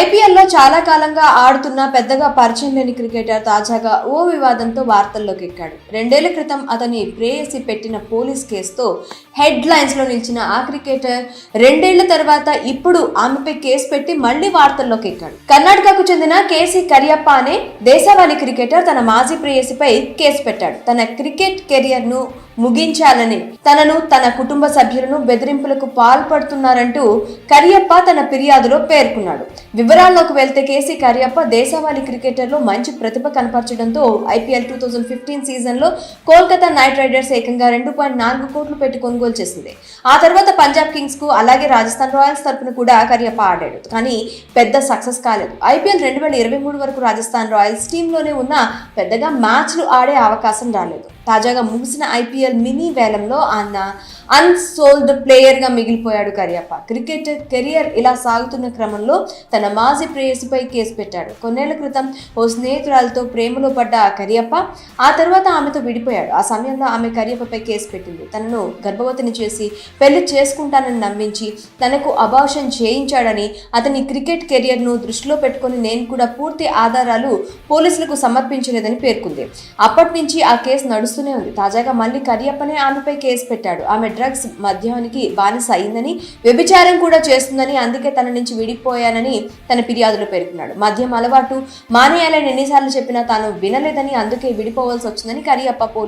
ఐపీఎల్లో చాలా కాలంగా ఆడుతున్న పెద్దగా పరిచయం లేని క్రికెటర్ తాజాగా ఓ వివాదంతో వార్తల్లోకి ఎక్కాడు. రెండేళ్ళ క్రితం అతని ప్రేయసి పెట్టిన పోలీస్ కేసుతో హెడ్ లైన్స్లో నిలిచిన ఆ క్రికెటర్ రెండేళ్ళ తర్వాత ఇప్పుడు ఆమెపై కేసు పెట్టి మళ్ళీ వార్తల్లోకి ఎక్కాడు. కర్ణాటకకు చెందిన కేసీ కరియప్ప అనే దేశవాళీ క్రికెటర్ తన మాజీ ప్రేయసిపై కేసు పెట్టాడు. తన క్రికెట్ కెరియర్ను ముగించాలని తనను తన కుటుంబ సభ్యులను బెదిరింపులకు పాల్పడుతున్నారంటూ కరియప్ప తన ఫిర్యాదులో పేర్కొన్నాడు. వివరాల్లోకి వెళ్తే కేసీ కరియప్ప దేశవాళీ క్రికెటర్లో మంచి ప్రతిభ కనపరచడంతో ఐపీఎల్ టూ థౌజండ్ ఫిఫ్టీన్ సీజన్లో కోల్కతా నైట్ రైడర్స్ ఏకంగా రెండు పాయింట్ నాలుగు కోట్లు పెట్టి కొనుగోలు చేసింది. ఆ తర్వాత పంజాబ్ కింగ్స్కు అలాగే రాజస్థాన్ రాయల్స్ తరపున కూడా కరియప్ప ఆడాడు. కానీ పెద్ద సక్సెస్ కాలేదు. ఐపీఎల్ రెండు వేల ఇరవై మూడు వరకు రాజస్థాన్ రాయల్స్ టీంలోనే ఉన్న పెద్దగా మ్యాచ్లు ఆడే అవకాశం రాలేదు. తాజాగా ముగిసిన ఐపీఎల్ మినీ వేలంలో ఆయన అన్సోల్డ్ ప్లేయర్గా మిగిలిపోయాడు కరియప్ప. క్రికెట్ కెరియర్ ఇలా సాగుతున్న క్రమంలో తన మాజీ ప్రేయసిపై కేసు పెట్టాడు. కొన్నేళ్ళ క్రితం ఓ స్నేహితురాలతో ప్రేమలో పడ్డ ఆ కరియప్ప ఆ తర్వాత ఆమెతో విడిపోయాడు. ఆ సమయంలో ఆమె కరియప్పపై కేసు పెట్టింది. తనను గర్భవతిని చేసి పెళ్ళి చేసుకుంటానని నమ్మించి తనకు అబార్షన్ చేయించాడని అతని క్రికెట్ కెరియర్ను దృష్టిలో పెట్టుకొని నేను కూడా పూర్తి ఆధారాలు పోలీసులకు సమర్పించలేదని పేర్కొంది. అప్పటి నుంచి ఆ కేసు నడుస్తూనే ఉంది. తాజాగా మళ్ళీ కరియప్పనే ఆమెపై కేసు పెట్టాడు. ఆమె డ్రగ్స్ మద్యానికి బానిస అయిందని వ్యభిచారం కూడా చేస్తుందని అందుకే తన నుంచి విడిపోయానని తన ఫిర్యాదులో పేర్కొన్నాడు. మద్యం అలవాటు మానేయాలని ఎన్నిసార్లు చెప్పినా తాను వినలేదని అందుకే విడిపోవాల్సి వచ్చిందని కరియప్ప పోలీసు